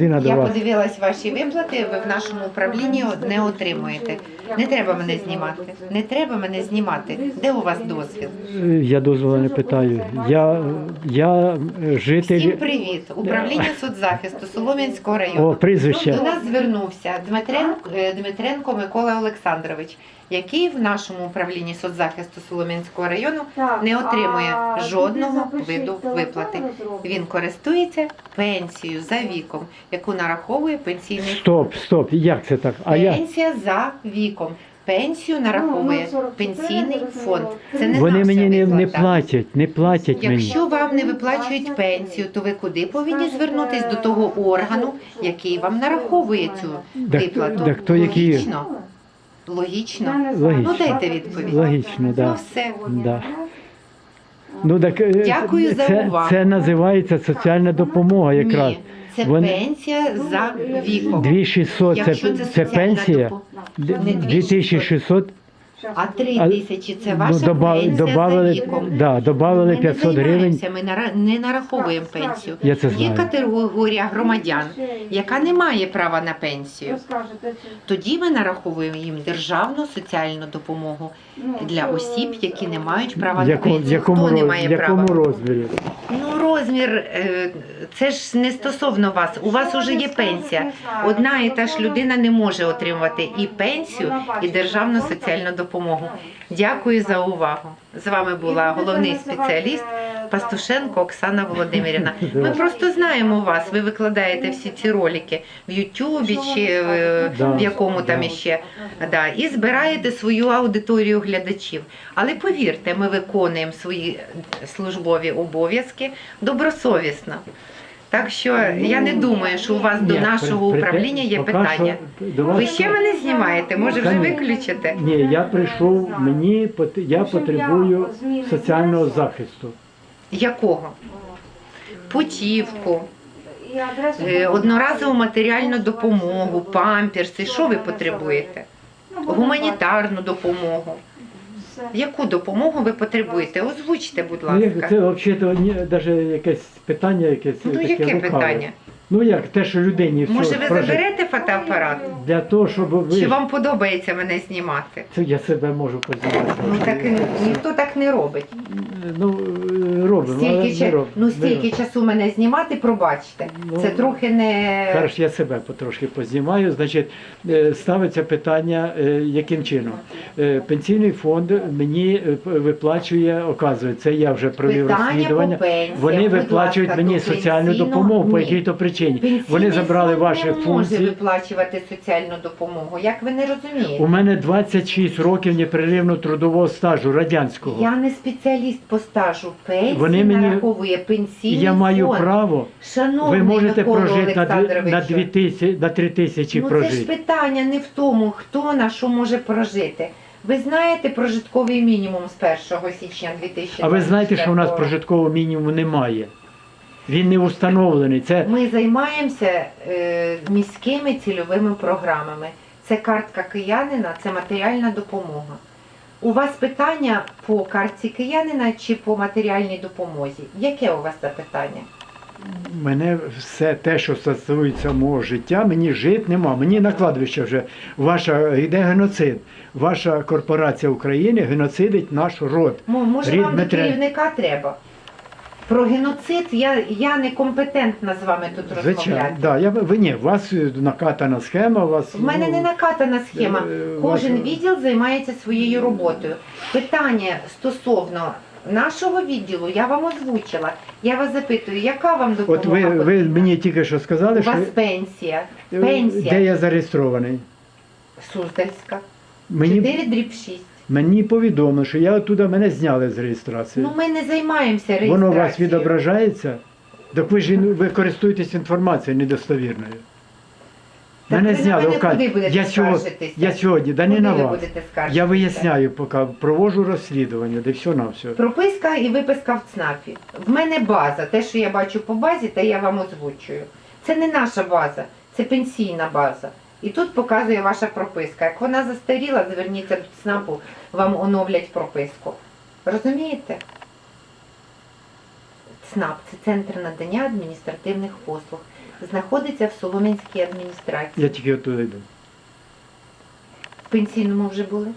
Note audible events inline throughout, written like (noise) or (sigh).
Я подивилась ваші виплати, ви в нашому управлінні не отримуєте. Не треба мене знімати. Не треба мене знімати. Де у вас дозвіл? Я дозволу не питаю. Я, я житель. Всім привіт! Управління соцзахисту Солом'янського О, району. прізвище. До нас звернувся Дмитренко, е, Дмитренко Микола Олександрович, який в нашому управлінні соцзахисту Солом'янського району не отримує жодного виду виплати. Він користується пенсією за віком, яку нараховує пенсійний фонд. Стоп, стоп. Як це так? А я Пенсія за віком. Пенсію нараховує пенсійний фонд. Це не вони наша мені не, не виплата. платять, не платять мені. Якщо вам не виплачують пенсію, то ви куди повинні звернутися до того органу, який вам нараховує цю Так, виплату? так то які- Логічно? Логічно? Логічно. Ну дайте відповідь. Логічно, Ну да. все. Да. Ну так е, Дякую за це, увагу. це називається соціальна допомога якраз. Ні, це Вон- пенсія за віком. 2600 це, Якщо це, соціальна пенсія. допо- не 2600 А три А- тисячі це ваша ну, доба- пенсія за добавили, віком. да, добавили Ми 500 не гривень. займаємося, Ми нара- не нараховуємо пенсію. Я це Є знаю. категорія громадян, яка не має права на пенсію. Тоді ми нараховуємо їм державну соціальну допомогу ну, для осіб, які не мають права на якому, пенсію. якому, Хто не роз- має в якому права? розмірі? Ну розмір е, це ж не стосовно вас. У вас уже є пенсія. Одна і та ж людина не може отримувати і пенсію, і державну соціальну допомогу. Дякую за увагу. З вами була головний спеціаліст Пастушенко Оксана Володимирівна. (laughs) Ми просто знаємо вас. Ви викладаєте всі ці ролики в Ютубі чи е, в якому там іще. Да, і збираєте свою аудиторію глядачів. Але повірте, ми виконуємо свої службові обов'язки добросовісно. Так що я не думаю, що у вас до Ні, нашого при- управління є поки питання. що до вас- Ви ще мене знімаєте? Може вже Та ні. виключите? Ні, я прийшов, мені пот- я потребую соціального захисту. Якого? Путівку, І адресу е, одноразову матеріальну допомогу, памперси. Що ви потребуєте? Ну, Гуманітарну допомогу. Яку допомогу ви потребуєте? Озвучте, будь Ну, ласка. це взагалі навіть якесь питання, якесь Ну таке яке лукаве. питання? Ну як те, що людині все Може, ви прожити. заберете фотоапарат? для того, щоб ви Чи вам подобається мене знімати? це я себе можу познімати. Ну так і ніхто так не робить. Ну робимо, але Стільки, не ча- роб- ну, не стільки роб- часу мене знімати, пробачте. Ну, Це трохи не Зараз я себе потрошки познімаю. Значить, е, ставиться питання, е, яким чином. Е, Пенсійний фонд мені е, п- виплачує, оказується, це я вже провів питання по розслідування. пенсіям. Вони Будь виплачують ласка, мені до соціальну пенсійного- допомогу по Ні. якій-то причині. Пенсійний Вони забрали ваші не може функції. виплачувати соціальну допомогу. Як ви не розумієте? У мене 26 років непреривно трудового стажу радянського. Я не спеціаліст по стажу. Пенсії Вони мені- нараховує пенсійний я маю фонд. право. Шановний Ви можете Микола прожити на, дві- на, 2 тисячі, на 3 тисячі Ну це ж прожити. питання не в тому, хто на що може прожити. Ви знаєте прожитковий мінімум з 1 січня 2024 А ви знаєте, що у нас прожиткового мінімуму немає. Він не установлений. Це Ми займаємося е, міськими цільовими програмами. Це картка киянина, це матеріальна допомога. У вас питання по картці киянина чи по матеріальній допомозі? Яке у вас запитання? мене все те, що стосується мого життя, мені жити нема. Мені на кладовище вже ваша йде геноцид. Ваша корпорація України геноцидить наш род. Мо- Може, Рід вам до керівника треба? Про геноцид я, я не компетентна з вами тут Звичайно, розмовляти. да, я ви ні, у вас е, накатана схема, у вас В мене ну, не накатана схема. е, Кожен ваша- відділ займається своєю роботою. Питання стосовно нашого відділу я вам озвучила. Я вас запитую, яка вам допомога От ви, ви мені тільки що сказали, У що вас пенсія. е, Пенсія де я зареєстрований. Суздальська. Мені, 4 дріб 6. Мені повідомили, що я оттуда мене зняли з реєстрації. Ну ми не займаємося реєстрацією. Воно у вас відображається? Так ви ж ви користуєтесь інформацією недостовірною. Так мене ви зняли. мене куди будете я, сьогодні, я сьогодні, да не на вас. Я виясняю, поки провожу розслідування, де все на все. Прописка і виписка в ЦНАПі. В мене база. Те, що я бачу по базі, те я вам озвучую. Це не наша база, це пенсійна база. І тут показує ваша прописка. Як вона застаріла, зверніться до ЦНАПу, вам оновлять прописку. Розумієте? ЦНАП це центр надання адміністративних послуг. знаходиться в Солом'янській адміністрації. Я тільки оттуда йду. В пенсійному вже були?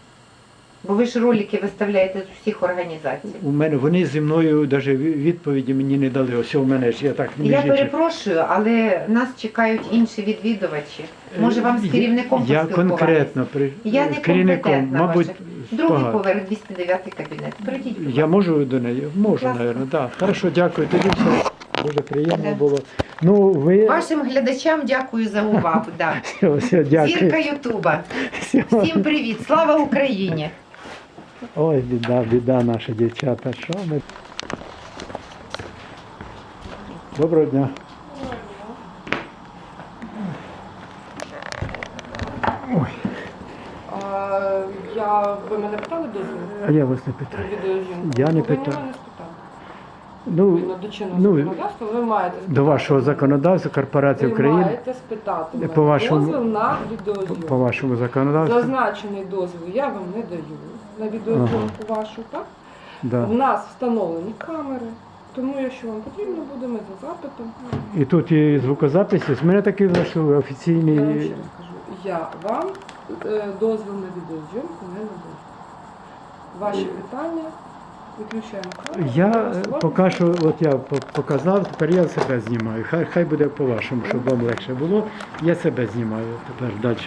Бо ви ж ролики виставляєте з усіх організацій. У мене вони зі мною навіть відповіді мені не дали. Ось у мене ж я так між Я перепрошую, але нас чекають інші відвідувачі. Може вам з Я- керівником Я конкретно при Я не керівником, компетентна мабуть, ваша. Другий погано. поверх 209 кабінет. Прийдіть, будь Я ласка. можу до неї? Можу, Класно. мабуть, так. Хорошо, дякую. Тоді все. Дуже приємно Да. було. Ну, ви Вашим глядачам дякую за увагу. Да. (laughs) все, все, дякую. Зірка Ютуба. Все. Всім привіт! Слава Україні! Ой, біда, біда наша дівчата. Що ми? Доброго дня. Ой, А, ви мене питали дозвіл? а я вас не питаю. відеозйомку? Я не ви питав. мене не спитали. Ну, Відповідно до чинного ну, законодавства ви маєте спитати. до вашого законодавства Корпорація ви України, маєте спитати мене По вашому- дозвіл на по, відеозйомку. по вашому законодавству. Зазначений дозвіл я вам не даю на відеозйомку вашу, так? Да. У нас встановлені камери, тому якщо вам потрібно буде, ми за запитом. І тут і звукозаписи. З мене такий влаштовує Я вам офіційний. ще раз кажу, я вам е, дозвіл на відеозйомку не надаю. Ваші питання виключаємо камеру. Я е, поки що, от я по- показав, тепер я себе знімаю. Хай, хай буде по-вашому, щоб вам легше було. Я себе знімаю тепер далі.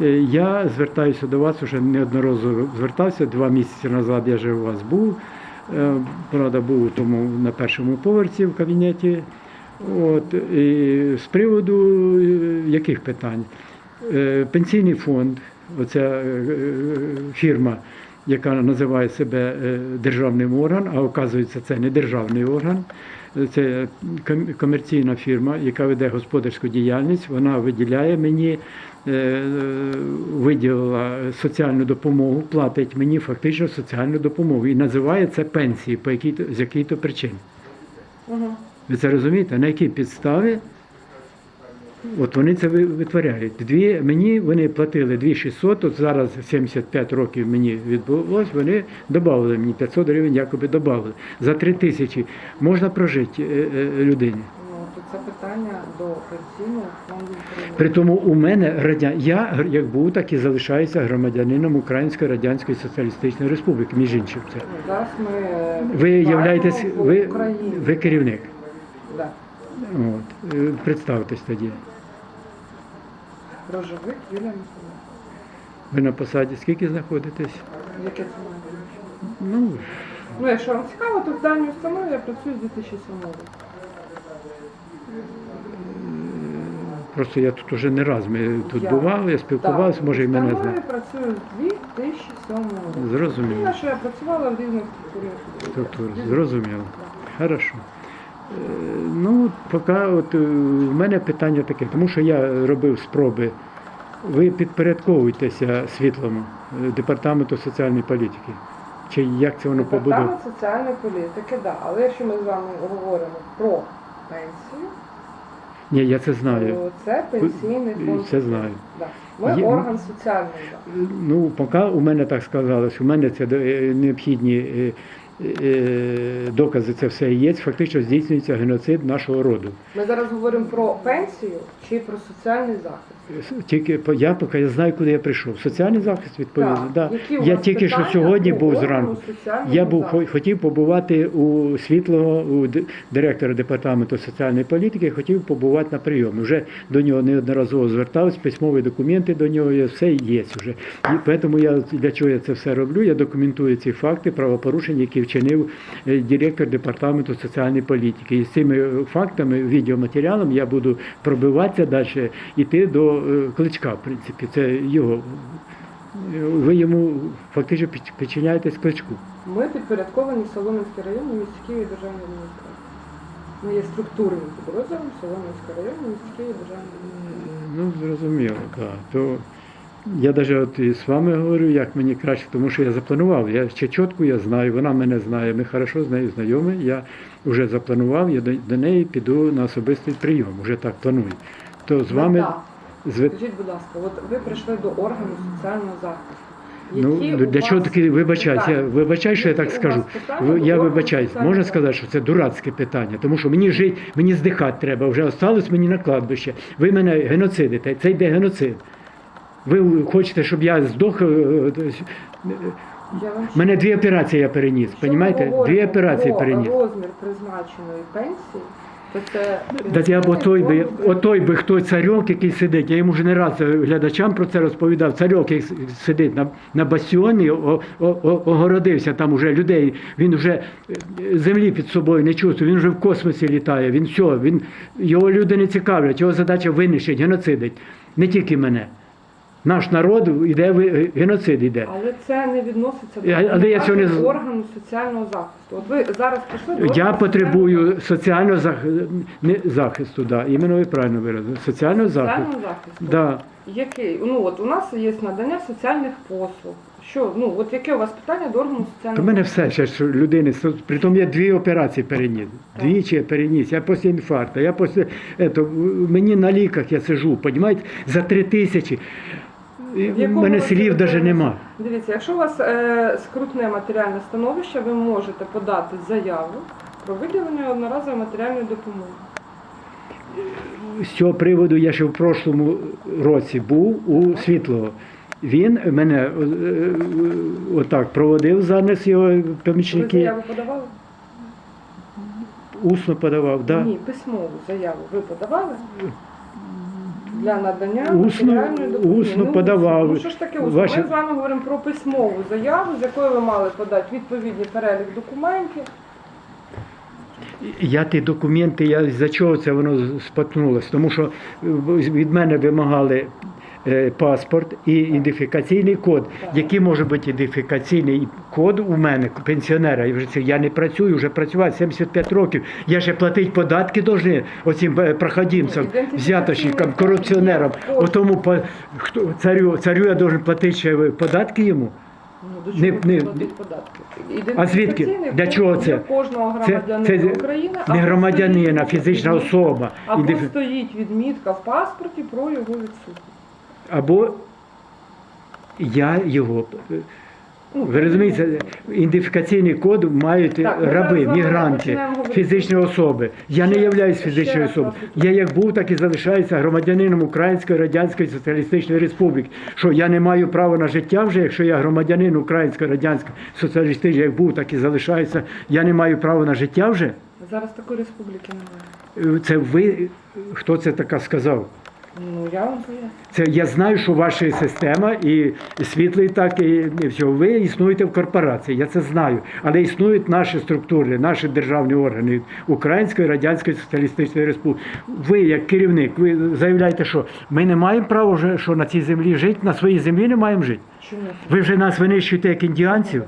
Е, Я звертаюся до вас, вже неодноразово звертався. Два місяці назад я вже у вас був. Е, Правда, був у тому на першому поверсі в кабінеті. От, і з приводу е, яких питань? Е, Пенсійний фонд, оця е, е, фірма, яка називає себе державним органом, а оказується, це не державний орган. Це комерційна фірма, яка веде господарську діяльність. Вона виділяє мені, виділила соціальну допомогу, платить мені фактично соціальну допомогу і називає це пенсії по якій з якій-то причини. Ви це розумієте? На якій підставі? От вони це ви- витворяють. Дві, мені вони платили 2600, от зараз 75 років мені відбулось, вони додали мені 500 гривень, якоби додали. За 3 тисячі можна прожити е, е, людині. Ну, то це питання до пенсійного фонду України. При тому у мене радя... я як був, так і залишаюся громадянином Української Радянської Соціалістичної Республіки, між іншим. Це. Ну, Зараз ми е, Ви являєтесь, ви, ви керівник. Да. От. Представтесь тоді. Рожовик Юлія Миколаївна. Ви на посаді скільки знаходитесь? Яке це має бути? Ну, Ну, якщо вам цікаво, то в даній установі я працюю з 2007 року. просто я тут уже не раз. Ми тут Я- бували, я спілкувався, Так, може і мене в установі працюю з 2007 року. Зрозуміло. Що я працювала в різних структурах. Структура, зрозуміло. Хорошо. Е, Ну, поки от е, в мене питання таке, тому що я робив спроби. Ви підпорядковуєтеся світлому е, департаменту соціальної політики. Чи як це воно побудовано? Департамент соціальної політики, да. Але якщо ми з вами говоримо про пенсію, Ні, я це знаю. то це пенсійний фонд. Це знаю. Да. Ми Є- орган соціальний. Да. Ну, поки у мене так сказалось, у мене це е, необхідні е, докази, це все є. Фактично здійснюється геноцид нашого роду. Ми зараз говоримо про пенсію чи про соціальний захист. Тільки я поки я знаю, куди я прийшов. Соціальний захист відповідно. Да. Я тільки що сьогодні був зранку. Я був захисту? хотів побувати у світлого у директора департаменту соціальної політики. Хотів побувати на прийомі. Вже до нього неодноразово звертався, письмові документи до нього є, все є вже. І тому я для чого я це все роблю? Я документую ці факти правопорушень, які вчинив е, директор департаменту соціальної політики. І з цими е, фактами, відеоматеріалом я буду пробиватися далі, йти до е, кличка. В принципі, це його. Ви йому фактично підчиняєтесь кличку. Ми підпорядковані Солом'янський район Києві державної адміністрації. Ми є структурним підрозділом Солом'янський район у місті Києві державної адміністрації. Ну, зрозуміло, так. То я навіть от і з вами говорю, як мені краще, тому що я запланував. Я ще чітко я знаю, вона мене знає, ми хорошо з нею знайомі. Я вже запланував, я до, до неї піду на особистий прийом, вже так планую. То з вами Мета. Скажіть, будь ласка, от ви прийшли до органу соціального захисту. Ну, які для у чого вас таки вибачаюсь? Я питання? вибачаю, що я так Які у скажу. вас питання Ви- до Я органу вибачаюсь. соціального Можна захисту? сказати, що це дурацьке питання, тому що мені жити, мені здихати треба. Вже осталось мені на кладбище. Ви мене геноцидите. Це йде геноцид. Ви хочете, щоб я здох? е, е, У мене дві операції я переніс. Понімаєте? Дві операції переніс. розмір призначеної пенсії, то це Да я б отой би, отой би хто царьок, який сидить, я йому вже не раз глядачам про це розповідав. Царьок, який сидить на, на бастіоні, о, о, о- огородився там уже людей. Він вже е, землі під собою не чувствує, він вже в космосі літає. Він все, він його люди не цікавлять, його задача винищити, геноцидить. Не тільки мене. Наш народ іде ви- геноцид іде. Але це не відноситься до але я цього не органу соціального захисту. От ви зараз пішли до Я потребую соціального зах- не, захисту, да. іменно ви правильно виразили. Соціального захисту. соціального захисту. Да. Який? Ну от у нас є надання соціальних послуг. Що, ну от яке у вас питання до органу соціального в мене все ще ж людини. Притом я дві операції переніс. Двічі я переніс. Я після інфаркту, я після ето, мені на ліках я сижу, понімаєте, за три тисячі. В якому мене році слів навіть перенесли? нема. Дивіться, якщо у вас е, скрутне матеріальне становище, ви можете подати заяву про виділення одноразової матеріальної допомоги. З цього приводу я ще в прошлому році був у Світлого. Він мене е, е, отак проводив занес його Ви помічники, заяву подавали? усно подавав. Да. Ні, письмову заяву ви подавали? Для надання Усно- матеріальної допомоги. усно Ну, подавав. Ну що ж таке усно? Ваші- Ми з вами говоримо про письмову заяву, з якою ви мали подати відповідний перелік документів. Я ті документи, я за чого це воно споткнулося? Тому що е, від мене вимагали паспорт і ідентифікаційний код. Який може бути ідентифікаційний код у мене, пенсіонера? Я вже це- Я не працюю, вже працювати 75 років. Я ще платити податки должны оцим е, проходимцям, взяточникам, корупціонерам. є код. Отому по- хто- царю, царю я должен платити ще податки йому. Ну, до чого не- не, податки? А звідки? Для чого це? кожного громадянина це України. не громадянина, фізична особа. Або стоїть відмітка в паспорті про його відсутність. Або я його. Ну, Ви розумієте, ідентифікаційний код мають Так, раби, мігранти, фізичні особи. Я не являюсь фізичною особою. Я як був, так і залишаюся громадянином Української Радянської Соціалістичної Республіки. Що я не маю права на життя вже, якщо я громадянин Української Радянської Соціалістичної, як був, так і залишаюся. Я не маю права на життя вже. Зараз такої республіки немає. Е, Це ви, хто це така сказав? Ну я вам поясню. Це я знаю, що ваша система і світлий так, і, і все. Ви існуєте в корпорації, я це знаю. Але існують наші структури, наші державні органи Української Радянської Соціалістичної Республіки. Ви, як керівник, ви заявляєте, що ми не маємо права вже що на цій землі жити, на своїй землі не маємо жити. Чому? Ви вже нас винищуєте як індіанців.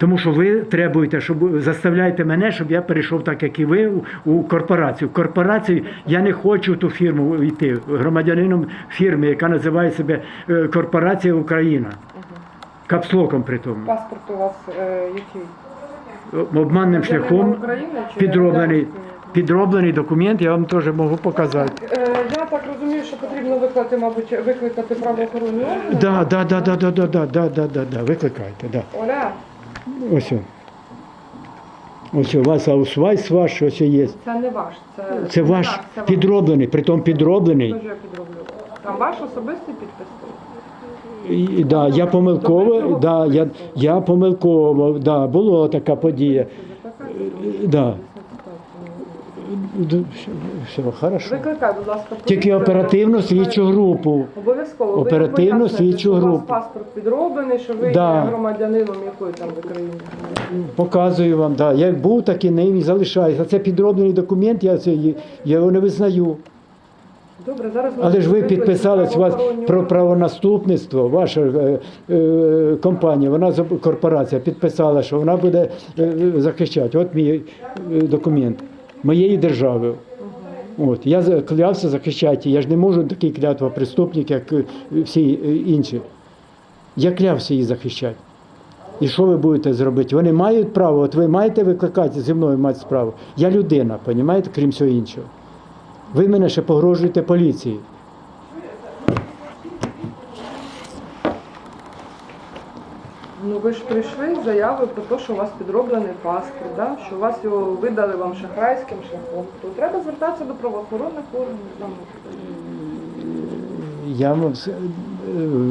Тому що ви требуєте, щоб заставляєте мене, щоб я перейшов так, як і ви, у, корпорацію. В корпорацію я не хочу в ту фірму йти громадянином фірми, яка називає себе е, Корпорація Україна. Капслоком при тому. Паспорт у вас е, який? Обманним шляхом України підроблений, підроблений документ, я вам теж можу показати. Е, Я так розумію, що потрібно викликати, мабуть, викликати правоохоронні органи. Да, да, да, да, да, да, да, да, да, да, да, викликайте, да. Оля, Ось. Ось у вас аусвайс ваш, ось є. це не ваш, це, Це ваш Так, це ваш. підроблений, притом підроблений. Дуже підроблю? Там ваш особистий підпис? І, да, я помилково, да, я, я помилково, да, була така подія. Да. Д- Все, все, хорошо. Викликай, будь ласка. Тільки оперативну слідчу групу. Обов'язково. Ви Оперативну поясните, слідчу що у вас групу. паспорт підроблений, що ви Да. є громадянином якої там ви країни. Показую вам, да. Як був, так і ним і залишаюся. Це підроблений документ, я, це, я його не визнаю. Добре, зараз ми Але ж ви викличемо підписались у вас правоохоронні про органи. правонаступництво, ваша е, е, компанія, вона зоб- корпорація підписала, що вона буде е, захищати. От мій е, документ моєї держави. От я клявся захищати. Я ж не можу такий клятва-преступник, як е, всі е, інші. Я клявся її захищати. І що ви будете зробити? Вони мають право, от ви маєте викликати зі мною мати справу. Я людина, розумієте, крім всього іншого. Ви мене ще погрожуєте поліції. Ну ви ж прийшли з заявою про те, що у вас підроблений паспорт, да? що у вас його видали вам шахрайським шляхом. То треба звертатися до правоохоронних органів. Там, Я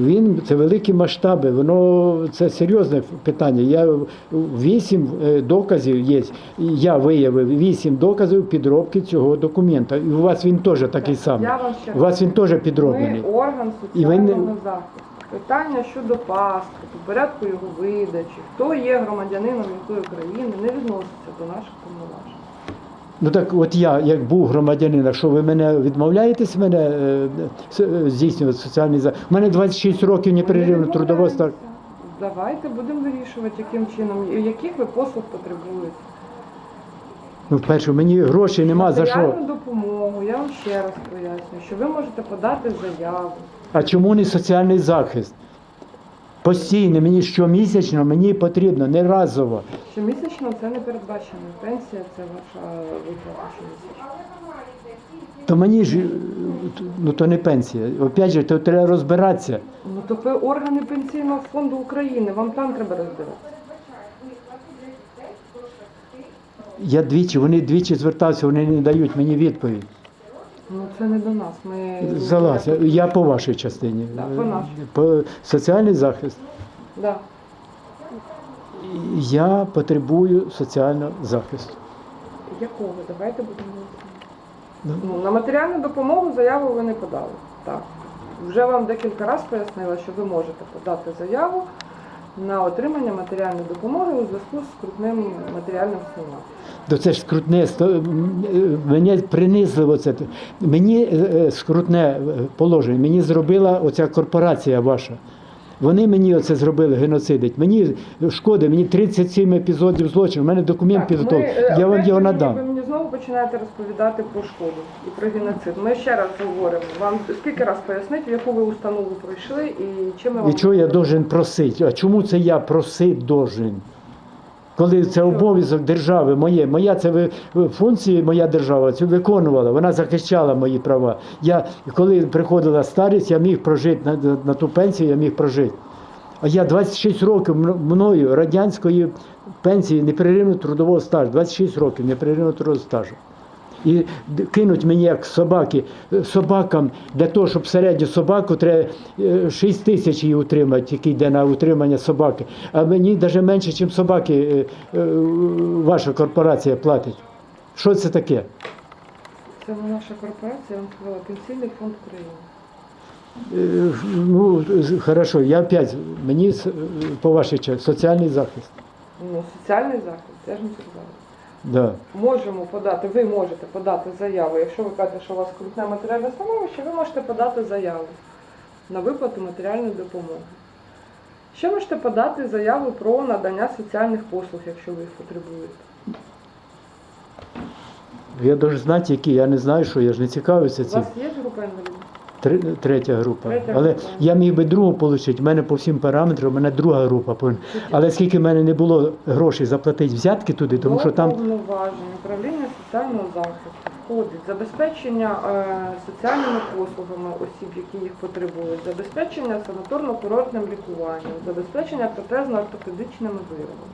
він це великі масштаби, воно це серйозне питання. Я вісім е, доказів є. Я виявив вісім доказів підробки цього документа. І у вас він теж такий самий. У вас він теж підроблений. Ми орган соціального захисту. Питання щодо паспорту, порядку його видачі, хто є громадянином якої країни, не відноситься до наших повноважень. Ну так от я, як був громадянином, що ви мене відмовляєтесь мене е, е, здійснювати соціальний захист? У мене 26 років непреривно Ми трудового стажу. Давайте будемо вирішувати, яким чином, яких ви послуг потребуєте. Ну, вперше, мені грошей нема за що. Матеріальну допомогу, я вам ще раз пояснюю, що ви можете подати заяву. А чому не соціальний захист? Постійно, мені щомісячно мені потрібно, не разово. Щомісячно це не передбачено. Пенсія це ваша виплата щомісячна. То мені ж, ну то не пенсія. Опять же, то треба розбиратися. Ну то ви органи пенсійного фонду України, вам там треба розбиратися. Я двічі, вони двічі звертався, вони не дають мені відповідь. Ну це не до нас. Ми Залазь, я по вашій частині. Да, по нашій. По соціальний захист. Да. Я потребую соціального захисту. Якого? Давайте будемо. Ну. Ну, на матеріальну допомогу заяву ви не подали. Так. Вже вам декілька разів пояснила, що ви можете подати заяву на отримання матеріальної допомоги у зв'язку з крупним матеріальним сумом. То це ж скрутне, мене принизливо це. Мені е, е, скрутне е, положення, мені зробила оця корпорація ваша. Вони мені оце зробили, геноцидить. Мені шкода, мені 37 епізодів злочину, у мене документ підготовлений. Я вам його надам. Знову починаєте розповідати про шкоду і про геноцид. Ми ще раз говоримо. Вам скільки раз пояснить, в яку ви установу пройшли і чим ми вам І чого я должен просити? А чому це я просити должен? Коли це обов'язок держави, моє, моя це ви- функції, моя держава це виконувала, вона захищала мої права. Я, коли приходила старість, я міг прожити на, на ту пенсію, я міг прожити. А я 26 років мною радянської пенсії непреривного трудового стажу, 26 років непреривного трудового стажу. І кинуть мені як собаки, е, собакам для того, щоб середню собаку треба 6 тисяч її утримати, який йде на утримання собаки. А мені навіть менше, ніж собаки е, е, ваша корпорація платить. Що це таке? Це наша корпорація, я вам сказала, Пенсійний фонд України. Ну, хорошо, я опять, мені по вашій часті соціальний захист. Ну, соціальний захист, я ж не сказала. Да. Можемо подати, ви можете подати заяву. Якщо ви кажете, що у вас крупне матеріальне становище, ви можете подати заяву на виплату матеріальної допомоги. Ще можете подати заяву про надання соціальних послуг, якщо ви їх потребуєте. Я дуже знати, які. Я не знаю, що я ж не цікавився У вас є група інвалідів? Три- Третя група. Але я міг би другу отримати. У мене по всім параметрам, у мене друга група. повинна. Але скільки в мене не було грошей заплатити взятки туди, тому що там повноважень управління соціального захисту входить забезпечення е, соціальними послугами осіб, які їх потребують, забезпечення санаторно-курортним лікуванням, забезпечення протезно-ортопедичними виробами.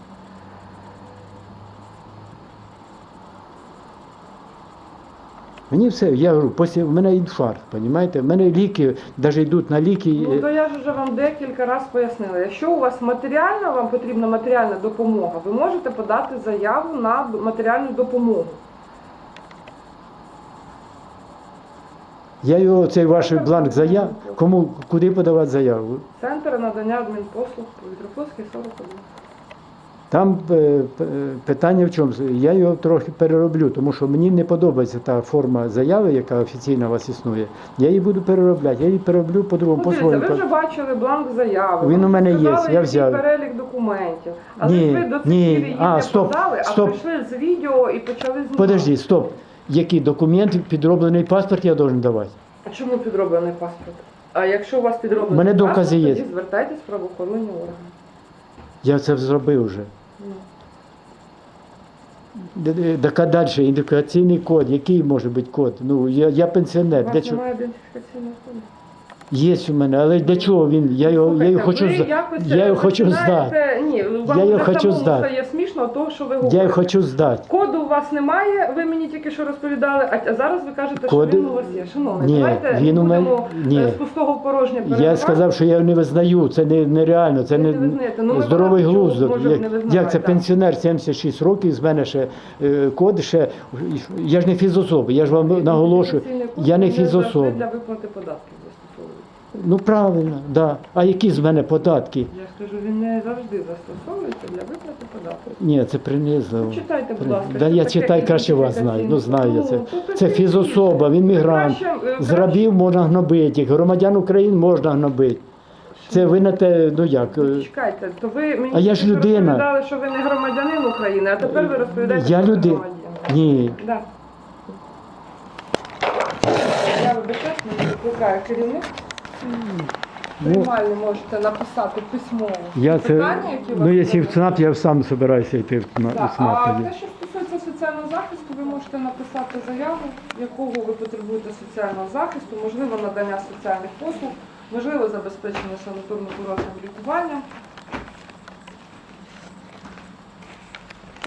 Мені все, я говорю, після в мене інфаркт, розумієте? В мене ліки, навіть йдуть на ліки. Ну то я ж вже вам декілька разів пояснила. Якщо у вас матеріальна, вам потрібна матеріальна допомога, ви можете подати заяву на матеріальну допомогу. Я його цей ваш бланк заяв. Кому куди подавати заяву? Центр надання адмінпослуг Вітрофлотський 41. Там е, е, питання в чому? Я його трохи перероблю, тому що мені не подобається та форма заяви, яка офіційно у вас існує. Я її буду переробляти. Я її перероблю по-другому, Ну, дивіться, ви вже бачили бланк заяви. Він у мене є, я взяв. перелік документів. Але Ні, ви до цих ні. її А, не стоп, подали, а прийшли з відео і почали знімати. Подожди, стоп. Які документи, підроблений паспорт я должен давати? А чому підроблений паспорт? А якщо у вас підроблений мене паспорт, докази є. тоді звертайтесь в правоохоронні органи. Я це зробив вже. Д- Так а далі, ідентифікаційний код, який може бути код? Ну, я, я пенсіонер. У вас чого? немає ідентифікаційного коду. Є у мене, але для чого він? Я його, я його хочу, ви якось, я е, його хочу здати. Ні, вам Я його хочу здати. стає смішно того, що ви Я говорите. його хочу здати. Коду у вас немає, ви мені тільки що розповідали, а, зараз ви кажете, Коди- що він у вас є. Шановний, Ні, давайте він у мене- будемо ні. е, з пустого в порожнє Я сказав, що я його не визнаю. Це не, нереально, це Ви не, не. Ну, здоровий глузд. Як, як це пенсіонер 76 років, з мене ще е, код ще. Я ж не фізособа, я ж вам наголошую. Я не фізособа. Для виплати податків. Ну правильно, да. А які з мене податки? Я ж кажу, він не завжди застосовується для виплати податків. Ні, це принизливо. Читайте, будь ласка. Да я читаю краще вас знаю. Ну знаю я це. Це фізособа, він мігрант. Е, З рабів можна гнобити, громадян України можна гнобити. Це ви на те, ну як. е, Чекайте, то ви мені А я ж людина. розповідали, що ви не громадянин України, а тепер ви розповідаєте, Я що ви людина. громадянин. Ні. Да. Я вибачаюсь, мене викликає керівник. Ну, можете написати письмово. я це, питання, які у вас ну якщо в. ЦНАП, я сам збираюся йти в ЦНАП. ЦНАП а тоді. те, що стосується соціального захисту, ви можете написати заяву, якого ви потребуєте соціального захисту, можливо, надання соціальних послуг, можливо, забезпечення санаторно-курортним лікуванням.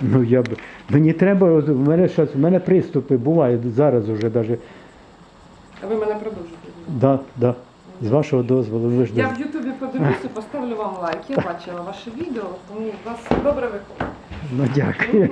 Ну я б мені треба, в мене щас, в мене приступи бувають зараз уже навіть. А ви мене продовжуєте. Да, да. З вашого дозволу, ви ж Я в Ютубі подивлюся, поставлю вам лайк. Я бачила ваше відео, тому у вас добре виходить. Ну дякую.